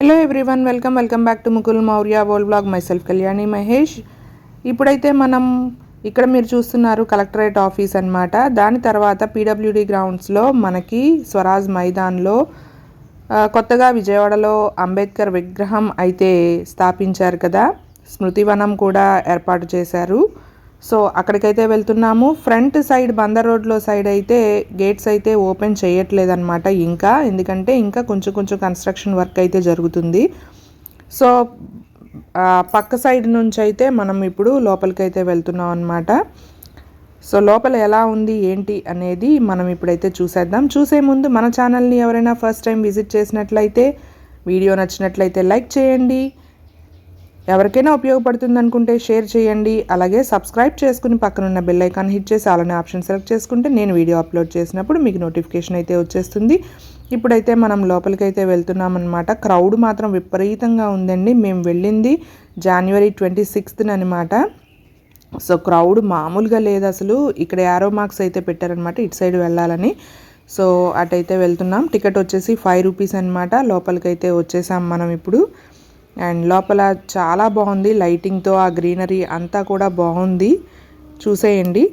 Hello everyone welcome welcome back to Mukul Maurya vlog myself Kalyani Mahesh ఇప్పుడైతే మనం ఇక్కడ మీరు చూస్తున్నారు కలెక్టరేట్ ఆఫీస్ అనమాట దాని తర్వాత పీడబ్ల్యూడి గ్రౌండ్స్లో మనకి స్వరాజ్ మైదాన్లో కొత్తగా విజయవాడలో అంబేద్కర్ విగ్రహం అయితే స్థాపించారు కదా. స్మృతివనం కూడా ఏర్పాటు చేశారు. సో అక్కడికైతే వెళ్తున్నాము. ఫ్రంట్ సైడ్ బందర్ రోడ్లో సైడ్ అయితే గేట్స్ అయితే ఓపెన్ చేయట్లేదన్నమాట ఇంకా. ఎందుకంటే ఇంకా కొంచెం కొంచెం కన్స్ట్రక్షన్ వర్క్ అయితే జరుగుతుంది. సో పక్క సైడ్ నుంచి అయితే మనం ఇప్పుడు లోపలికైతే వెళ్తున్నాం అనమాట సో లోపల ఎలా ఉంది ఏంటి అనేది మనం ఇప్పుడైతే చూసేద్దాం. చూసే ముందు మన ఛానల్ని ఎవరైనా ఫస్ట్ టైం విజిట్ చేసినట్లయితే వీడియో నచ్చినట్లయితే లైక్ చేయండి. ఎవరికైనా ఉపయోగపడుతుంది అనుకుంటే షేర్ చేయండి. అలాగే సబ్స్క్రైబ్ చేసుకుని పక్కనున్న బెల్ ఐకాన్ హిట్ చేసి అలానే ఆప్షన్ సెలెక్ట్ చేసుకుంటే నేను వీడియో అప్లోడ్ చేసినప్పుడు మీకు నోటిఫికేషన్ అయితే వచ్చేస్తుంది. ఇప్పుడైతే మనం లోపలికైతే వెళ్తున్నామన్నమాట. వెళ్తున్నాం అనమాట క్రౌడ్ మాత్రం విపరీతంగా ఉందండి. మేము వెళ్ళింది జనవరి ట్వంటీ సిక్స్త్ అనమాట సో క్రౌడ్ మామూలుగా లేదు అసలు. ఇక్కడ యారో మార్క్స్ అయితే పెట్టారనమాట ఇటు సైడ్ వెళ్ళాలని. సో అటైతే వెళ్తున్నాం. టికెట్ వచ్చేసి ఫైవ్ రూపీస్ అనమాట లోపలికైతే వచ్చేసాం మనం ఇప్పుడు. అండ్ లోపల చాలా బాగుంది. లైటింగ్తో ఆ గ్రీనరీ అంతా కూడా బాగుంది. చూసేయండి.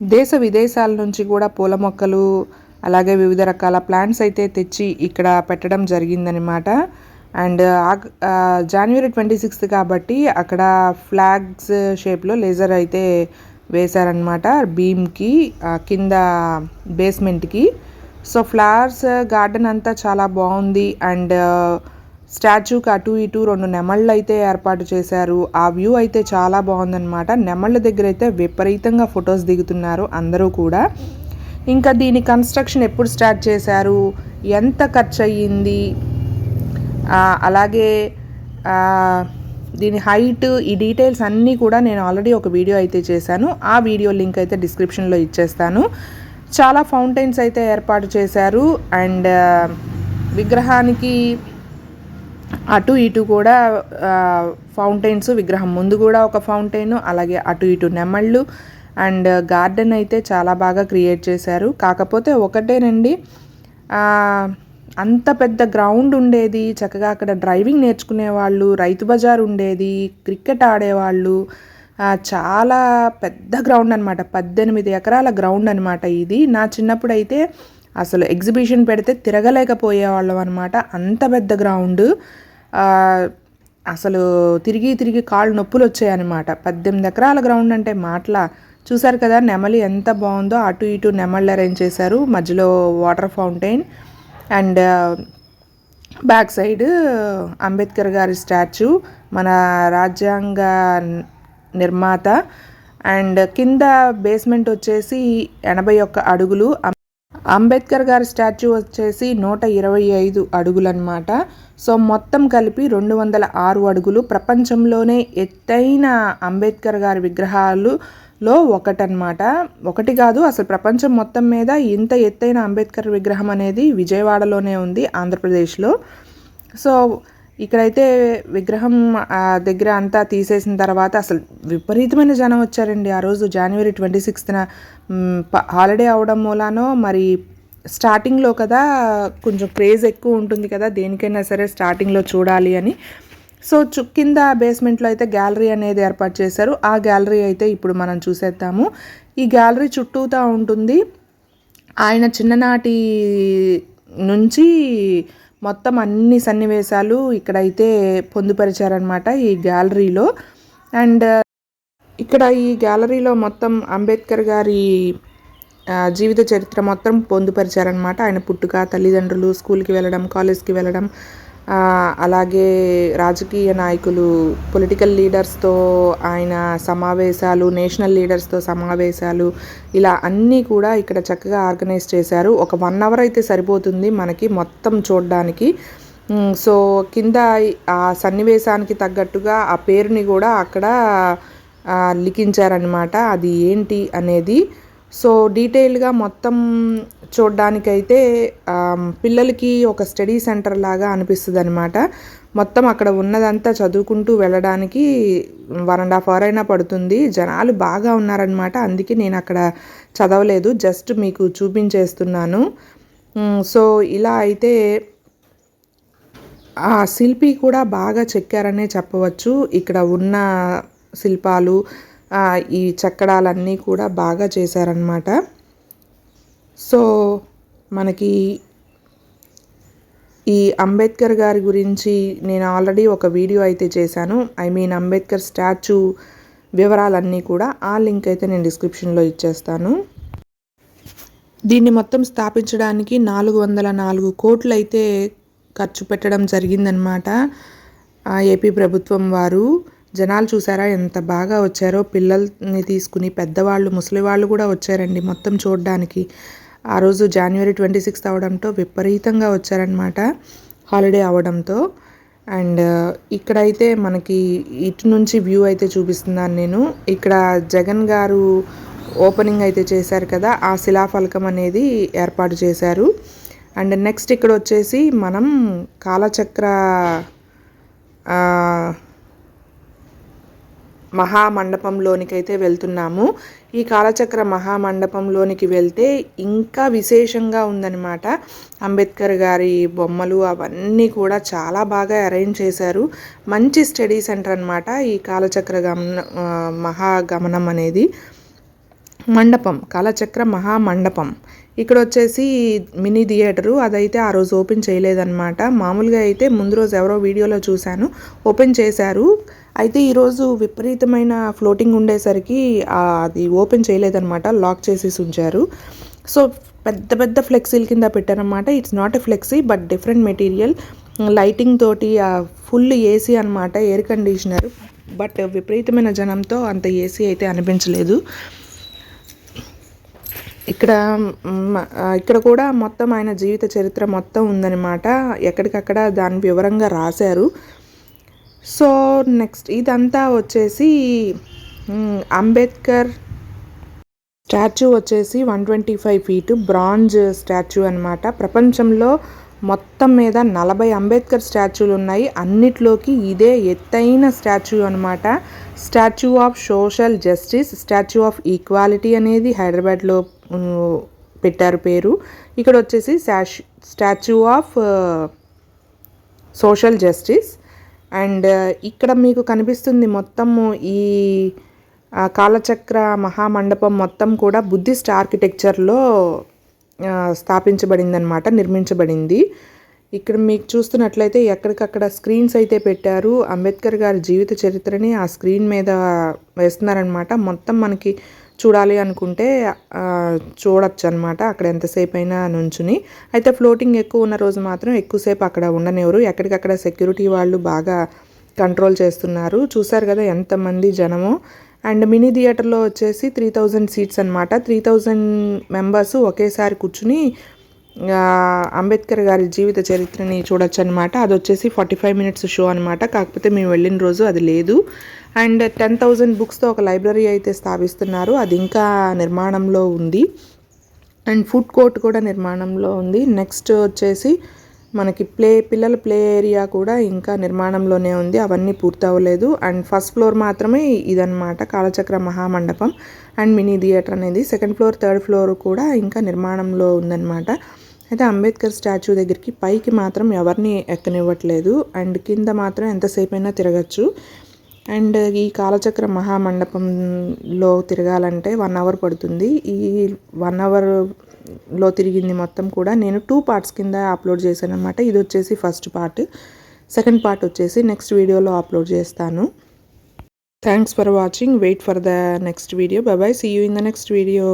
దేశ విదేశాల నుంచి కూడా పూల మొక్కలు అలాగే వివిధ రకాల ప్లాంట్స్ అయితే తెచ్చి ఇక్కడ పెట్టడం జరిగిందనమాట అండ్ జనవరి ట్వంటీ సిక్స్త్ కాబట్టి అక్కడ ఫ్లాగ్స్ షేప్లో లేజర్ అయితే వేశారనమాట బీమ్కి కింద బేస్మెంట్కి సో ఫ్లవర్స్ గార్డెన్ అంతా చాలా బాగుంది. అండ్ స్టాచ్యూకి uh, అటు ఇటు రెండు నెమళ్ళు అయితే ఏర్పాటు చేశారు. ఆ వ్యూ అయితే చాలా బాగుందన్నమాట. నెమళ్ళ దగ్గర అయితే విపరీతంగా ఫొటోస్ దిగుతున్నారు అందరూ కూడా. ఇంకా దీని కన్స్ట్రక్షన్ ఎప్పుడు స్టార్ట్ చేశారు? ఎంత ఖర్చు అయ్యింది అలాగే దీని హైట్ ఈ డీటెయిల్స్ అన్నీ కూడా నేను ఆల్రెడీ ఒక వీడియో అయితే చేశాను. ఆ వీడియో లింక్ అయితే డిస్క్రిప్షన్లో ఇచ్చేస్తాను. చాలా ఫౌంటైన్స్ అయితే ఏర్పాటు చేశారు. అండ్ విగ్రహానికి అటు ఇటు కూడా ఫౌంటైన్స్ విగ్రహం ముందు కూడా ఒక ఫౌంటైన్ అలాగే అటు ఇటు నెమళ్ళు అండ్ గార్డెన్ అయితే చాలా బాగా క్రియేట్ చేశారు. కాకపోతే ఒకటేనండి అంత పెద్ద గ్రౌండ్ ఉండేది. చక్కగా అక్కడ డ్రైవింగ్ నేర్చుకునే వాళ్ళు రైతు బజార్ ఉండేది క్రికెట్ ఆడేవాళ్ళు చాలా పెద్ద గ్రౌండ్ అనమాట పద్దెనిమిది ఎకరాల గ్రౌండ్ అనమాట ఇది. నా చిన్నప్పుడు అయితే అసలు ఎగ్జిబిషన్ పెడితే తిరగలేకపోయేవాళ్ళం అనమాట అంత పెద్ద గ్రౌండ్. అసలు తిరిగి తిరిగి కాళ్ళు నొప్పులు వచ్చాయన్నమాట పద్దెనిమిది ఎకరాల గ్రౌండ్ అంటే మాటల. చూసారు కదా నెమలి ఎంత బాగుందో అటు ఇటు నెమళ్ళు అరేంజ్ చేశారు. మధ్యలో water fountain and back side Ambedkar గారి స్టాచ్యూ. మన రాజ్యాంగ నిర్మాత. అండ్ కింద బేస్మెంట్ వచ్చేసి ఎనభై ఒక్క అడుగులు. అంబేద్కర్ గారి స్టాచ్యూ వచ్చేసి నూట ఇరవై ఐదు అడుగులు అనమాట సో మొత్తం కలిపి రెండు వందల ఆరు అడుగులు. ప్రపంచంలోనే ఎత్తైన అంబేద్కర్ గారి విగ్రహాలులో ఒకటనమాట ఒకటి కాదు అసలు ప్రపంచం మొత్తం మీద ఇంత ఎత్తైన అంబేద్కర్ విగ్రహం అనేది విజయవాడలోనే ఉంది ఆంధ్రప్రదేశ్లో. సో ఇక్కడైతే విగ్రహం దగ్గర అంతా తీసేసిన తర్వాత అసలు విపరీతమైన జనం వచ్చారండి. ఆ రోజు జనవరి ట్వంటీ సిక్స్త్న హాలిడే అవడం మూలానో మరి స్టార్టింగ్లో కదా కొంచెం క్రేజ్ ఎక్కువ ఉంటుంది కదా దేనికైనా సరే స్టార్టింగ్లో చూడాలి అని. సో చు కింద బేస్మెంట్లో అయితే గ్యాలరీ అనేది ఏర్పాటు చేశారు. ఆ గ్యాలరీ అయితే ఇప్పుడు మనం చూసేద్దాము. ఈ గ్యాలరీ చుట్టూతా ఉంటుంది. ఆయన చిన్ననాటి నుంచి మొత్తం అన్ని సన్నివేశాలు ఇక్కడైతే పొందుపరిచారనమాట ఈ గ్యాలరీలో. అండ్ ఇక్కడ ఈ గ్యాలరీలో మొత్తం అంబేద్కర్ గారి జీవిత చరిత్ర మొత్తం పొందుపరిచారనమాట ఆయన పుట్టుక తల్లిదండ్రులు స్కూల్కి వెళ్ళడం కాలేజ్కి వెళ్ళడం అలాగే రాజకీయ నాయకులు పొలిటికల్ లీడర్స్తో ఆయన సమావేశాలు నేషనల్ లీడర్స్తో సమావేశాలు ఇలా అన్నీ కూడా ఇక్కడ చక్కగా ఆర్గనైజ్ చేశారు. ఒక వన్ అవర్ అయితే సరిపోతుంది మనకి మొత్తం చూడడానికి. సో కింద ఆ సన్నివేశానికి తగ్గట్టుగా ఆ పేరుని కూడా అక్కడ లిఖించారనమాట అది ఏంటి అనేది సో డీటెయిల్గా మొత్తం చూడ్డానికైతే పిల్లలకి ఒక స్టడీ సెంటర్ లాగా అనిపిస్తుంది అనమాట మొత్తం అక్కడ ఉన్నదంతా చదువుకుంటూ వెళ్ళడానికి వన్ అండ్ హాఫ్ అవర్ అయినా పడుతుంది. జనాలు బాగా ఉన్నారనమాట అందుకే నేను అక్కడ చదవలేదు. జస్ట్ మీకు చూపించేస్తున్నాను. సో ఇలా అయితే ఆ శిల్పి కూడా బాగా చెక్కారనే చెప్పవచ్చు. ఇక్కడ ఉన్న శిల్పాలు ఈ చక్కడాలన్నీ కూడా బాగా చేశారనమాట సో మనకి ఈ అంబేద్కర్ గారి గురించి నేను ఆల్రెడీ ఒక వీడియో అయితే చేశాను. ఐ మీన్ అంబేద్కర్ స్టాచ్యూ వివరాలన్నీ కూడా ఆ లింక్ అయితే నేను డిస్క్రిప్షన్లో ఇచ్చేస్తాను. దీన్ని మొత్తం స్థాపించడానికి నాలుగు వందల నాలుగు కోట్లు అయితే ఖర్చు పెట్టడం జరిగిందనమాట ఏపీ ప్రభుత్వం వారు. జనాలు చూసారా? ఎంత బాగా వచ్చారో? పిల్లల్ని తీసుకుని పెద్దవాళ్ళు ముసలి వాళ్ళు కూడా వచ్చారండి మొత్తం చూడడానికి. ఆ రోజు జనవరి ట్వంటీ సిక్స్త్ అవడంతో విపరీతంగా వచ్చారనమాట హాలిడే అవడంతో. అండ్ uh, ఇక్కడైతే మనకి ఇటు నుంచి వ్యూ అయితే చూపిస్తున్నాను నేను. ఇక్కడ జగన్ గారు ఓపెనింగ్ అయితే చేశారు కదా ఆ శిలాఫలకం అనేది ఏర్పాటు చేశారు. అండ్ నెక్స్ట్ ఇక్కడ వచ్చేసి మనం కాలచక్ర మహామండపంలోనికైతే అయితే వెళ్తున్నాము. ఈ కాలచక్ర మహామండపంలోనికి వెళ్తే ఇంకా విశేషంగా ఉందన్నమాట. అంబేద్కర్ గారి బొమ్మలు అవన్నీ కూడా చాలా బాగా అరేంజ్ చేశారు. మంచి స్టడీ సెంటర్ అనమాట ఈ కాలచక్ర గమన మహాగమనం అనేది. మండపం కాలచక్ర మహామండపం. ఇక్కడ వచ్చేసి మినీ థియేటరు అదైతే ఆ రోజు ఓపెన్ చేయలేదన్నమాట. మామూలుగా అయితే ముందు రోజు ఎవరో వీడియోలో చూశాను. ఓపెన్ చేశారు. అయితే ఈరోజు విపరీతమైన ఫ్లోటింగ్ ఉండేసరికి అది ఓపెన్ చేయలేదన్నమాట లాక్ చేసేసి ఉంచారు. సో పెద్ద పెద్ద ఫ్లెక్సీల కింద పెట్టారనమాట it's not a flexi but different material. Lighting తోటి ఫుల్ ఏసీ అనమాట ఎయిర్ కండిషనర్. బట్ విపరీతమైన జనంతో అంత ఏసీ అయితే అనిపించలేదు. ఇక్కడ ఇక్కడ కూడా మొత్తం ఆయన జీవిత చరిత్ర మొత్తం ఉందన్నమాట. ఎక్కడికక్కడ దాని వివరంగా రాశారు. సో నెక్స్ట్ ఇదంతా వచ్చేసి అంబేద్కర్ స్టాచ్యూ వచ్చేసి one twenty five feet bronze statue అనమాట ప్రపంచంలో మొత్తం మీద నలభై అంబేద్కర్ స్టాచ్యూలు ఉన్నాయి. అన్నిట్లోకి ఇదే ఎత్తైన స్టాచ్యూ అనమాట statue of social justice statue of equality అనేది హైదరాబాద్లో పెట్టారు పేరు. ఇక్కడ వచ్చేసి statue of social justice and ఇక్కడ మీకు కనిపిస్తుంది మొత్తము ఈ కాలచక్ర మహామండపం మొత్తం కూడా బుద్ధిస్ట్ ఆర్కిటెక్చర్లో స్థాపించబడిందనమాట నిర్మించబడింది. ఇక్కడ మీకు చూస్తున్నట్లయితే ఎక్కడికక్కడ స్క్రీన్స్ అయితే పెట్టారు. అంబేద్కర్ గారి జీవిత చరిత్రని ఆ స్క్రీన్ మీద వేస్తున్నారనమాట మొత్తం మనకి చూడాలి అనుకుంటే చూడొచ్చు అనమాట అక్కడ ఎంతసేపు అయినా నుంచుని. అయితే ఫ్లోటింగ్ ఎక్కువ ఉన్న రోజు మాత్రం ఎక్కువసేపు అక్కడ ఉండనివ్వరు. ఎక్కడికక్కడ సెక్యూరిటీ వాళ్ళు బాగా కంట్రోల్ చేస్తున్నారు. చూశారు కదా ఎంతమంది జనము. అండ్ మినీ థియేటర్లో వచ్చేసి త్రీ థౌజండ్ సీట్స్ అనమాట త్రీ థౌజండ్ మెంబర్స్ ఒకేసారి కూర్చుని అంబేద్కర్ గారి జీవిత చరిత్రని చూడొచ్చు అనమాట అది వచ్చేసి ఫార్టీ ఫైవ్ మినిట్స్ షో అనమాట కాకపోతే మేము వెళ్ళిన రోజు అది లేదు. అండ్ టెన్ థౌజండ్ బుక్స్తో ఒక లైబ్రరీ అయితే స్థాపిస్తున్నారు. అది ఇంకా నిర్మాణంలో ఉంది. అండ్ ఫుడ్ కోర్ట్ కూడా నిర్మాణంలో ఉంది. నెక్స్ట్ వచ్చేసి మనకి ప్లే పిల్లల ప్లే ఏరియా కూడా ఇంకా నిర్మాణంలోనే ఉంది. అవన్నీ పూర్తవ్వలేదు. అండ్ ఫస్ట్ ఫ్లోర్ మాత్రమే ఇదనమాట Kalachakra Mahamandapam and mini theatre అనేది. సెకండ్ ఫ్లోర్ థర్డ్ ఫ్లోర్ కూడా ఇంకా నిర్మాణంలో ఉందన్నమాట. అయితే అంబేద్కర్ స్టాచ్యూ దగ్గరికి పైకి మాత్రం ఎవరిని ఎక్కనివ్వట్లేదు. అండ్ కింద మాత్రం ఎంతసేపు అయినా తిరగచ్చు. అండ్ ఈ కాలచక్ర మహామండపంలో తిరగాలంటే వన్ అవర్ పడుతుంది. ఈ వన్ అవర్లో తిరిగింది మొత్తం కూడా నేను టూ పార్ట్స్ కింద అప్లోడ్ చేశాను అనమాట ఇది వచ్చేసి ఫస్ట్ పార్ట్. సెకండ్ పార్ట్ వచ్చేసి నెక్స్ట్ వీడియోలో అప్లోడ్ చేస్తాను. Thanks for watching. Wait for the next video. Bye see you in the next video.